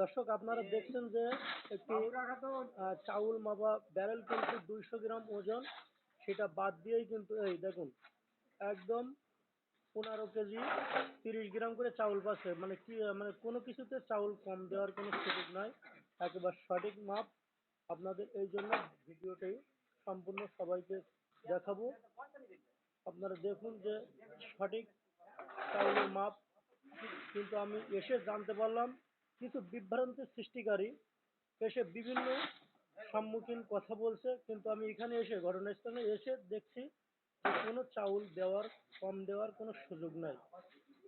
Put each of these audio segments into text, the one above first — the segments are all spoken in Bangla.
দর্শক আপনারা দেখছেন যে একটি চাউল মাপা ব্যারেল কিন্তু দুইশো গ্রাম ওজন। সেটা বাদ দিয়েই কিন্তু এই দেখুন একদম পনেরো কেজি তিরিশ গ্রাম করে চাউল পাচ্ছে। মানে কি মানে কোনো কিছুতে চাউল কম দেওয়ার কোনো সুযোগ নাই। একেবারে সঠিক মাপ। আপনাদের এই জন্য ভিডিওটাই সম্পূর্ণ সবাইকে দেখাবো। আপনারা দেখুন যে সঠিক চাউলের মাপ। কিন্তু আমি এসে জানতে পারলাম কিছু বিভ্রান্তির সৃষ্টিকারী এসে বিভিন্ন সম্মুখীন কথা বলছে, কিন্তু আমি এখানে এসে ঘটনাস্থলে এসে দেখছি কোনো চাউল দেওয়ার, কম দেওয়ার কোনো সুযোগ নাই।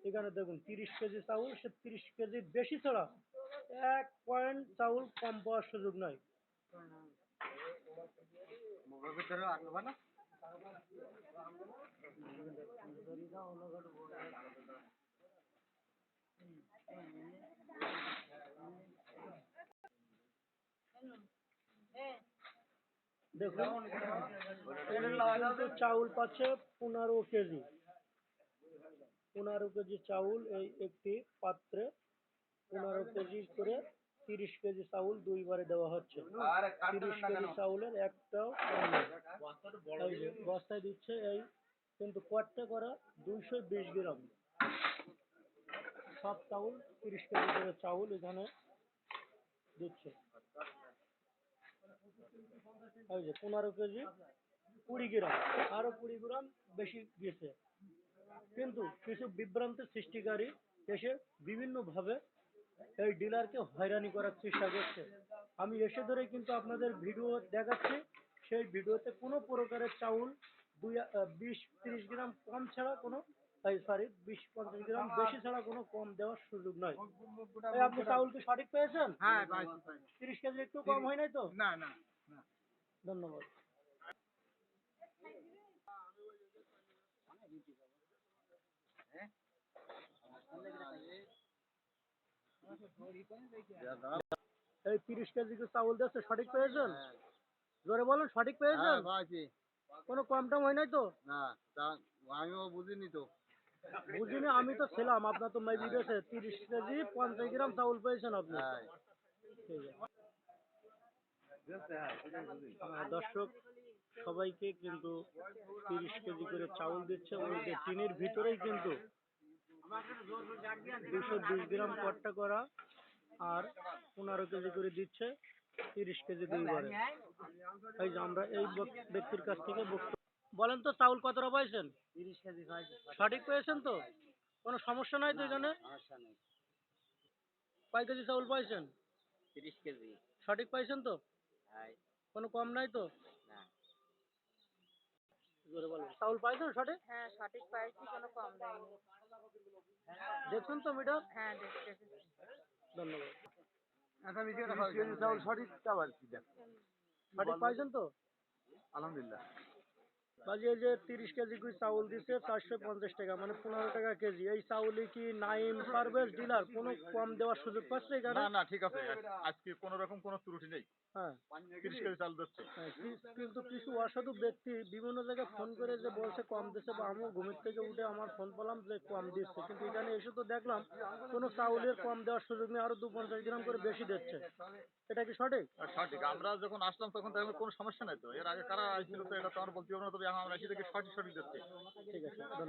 এখানে দেখুন, তিরিশ কেজি চাউল, সে তিরিশ কেজি বেশি ছাড়া এক পয়েন্ট চাউল কম পাওয়ার সুযোগ নাই। দেখুন চাউল পাচ্ছে পনেরো কেজি। পনেরো কেজি চাউল এই একটি পাত্রে পনেরো কেজি করে তিরিশ কেজি চাউল দুইবারে দেওয়া হচ্ছে। তিরিশ কেজি চাউলের একটাও বস্তায় দিচ্ছে এই কিন্তু কটটা করা দুইশো বিশ গ্রাম। সব চাউল তিরিশ কেজি করে চাউল এখানে দিচ্ছে। এই যে পনেরো কেজি কুড়ি গ্রাম। আরও কুড়ি গ্রাম বেশি গেছে। কিন্তু কিছু সৃষ্টিকারী এসে বিভিন্নভাবে এই ডিলারকে হয়রানি করার চেষ্টা করছে। আমি এসে ধরে কিন্তু আপনাদের ভিডিও দেখাচ্ছি। সেই ভিডিওতে কোনো প্রকারের চাউল দুই বিশ তিরিশ গ্রাম কম ছাড়া কোনো সরি বিশ পঞ্চাশ গ্রাম বেশি ছাড়া কোনো কম দেওয়ার সুযোগ নয় আপনি চাউল কি সঠিক পেয়েছেন? হ্যাঁ তিরিশ কেজি একটু কম হয় নাই তো? না না। ধন্যবাদ। এই তিরিশ কেজি চাউল দিচ্ছে সঠিক পেয়েছেন? জোরে বলেন সঠিক পেয়েছেন? হ্যাঁ কোনো কম টম হয় নাই তো? না আমিও বুঝিনি তো। বুঝিনি আমি তো ছিলাম। আপনার তো ভিডিওতে তিরিশ কেজি পঞ্চাশ গ্রাম চাউল পেয়েছেন আপনি। হ্যাঁ। ঠিক আছে। দর্শক সবাইকে কিন্তু তিরিশ কেজি করে চাউল দিচ্ছে ওই যে টিনের ভিতরেই কিন্তু দুশো বিশ গ্রাম কট্টা করা আর পনেরো কেজি করে দিচ্ছে তিরিশ কেজি দুইবারে এই যে আমরা এই ব্যক্তির কাছ থেকে বক্তব্য বলেন তো চাউল কতটা পাইছেন? তিরিশ কেজি সঠিক পেয়েছেন তো? কোনো সমস্যা নাই তো এখানে? কয় কেজি চাউল পাইছেন? তিরিশ কেজি। সঠিক পাইছেন তো? কোনো কম নাই তো? না। জোরে বলেন চাউল পাইছেন সঠিক? হ্যাঁ সঠিক পাইছি কোনো কম দেয়নি দেখছেন তো হ্যাঁ দেখতেছি ধন্যবাদ। আচ্ছা ভিডিওটা কেজি চাউল সঠিকটা পাইছি দেখ। সঠিক পাইছেন তো? আলহামদুলিল্লাহ। বাজি এই যে তিরিশ কেজি করে চাউল দিচ্ছে চারশো পঞ্চাশ টাকা মানে পনেরো টাকা কেজি। এই চাউলে কি নাইম পারভেজ ডিলার কোনো কম দেওয়ার সুযোগ পাচ্ছে এখানে? না না ঠিক আছে। আজকে কোনো রকম কোনো ত্রুটি নেই। হ্যাঁ। হ্যাঁ, কিন্তু কিছু অসাধু ব্যক্তি বিভিন্ন জায়গায় ফোন করে যে বলছে কম দিচ্ছে বা আমিও ঘুমের থেকে উঠে আমার ফোন পেলাম যে কম দিচ্ছে। কিন্তু এখানে এসে তো দেখলাম কোনো চাউলের কম দেওয়ার সুযোগ নেই আরও দু পঞ্চাশ গ্রাম করে বেশি দিচ্ছে। এটা কি সঠিক? সঠিক। আমরা যখন আসলাম তখন কোনো সমস্যা নাই তো। এর আগে কারা আসছিল তো এটা তো আমার বলতে পারব না তবে আমরা সেটাকে সঠিক সঠিক ধরতে ঠিক আছে ধন্যবাদ।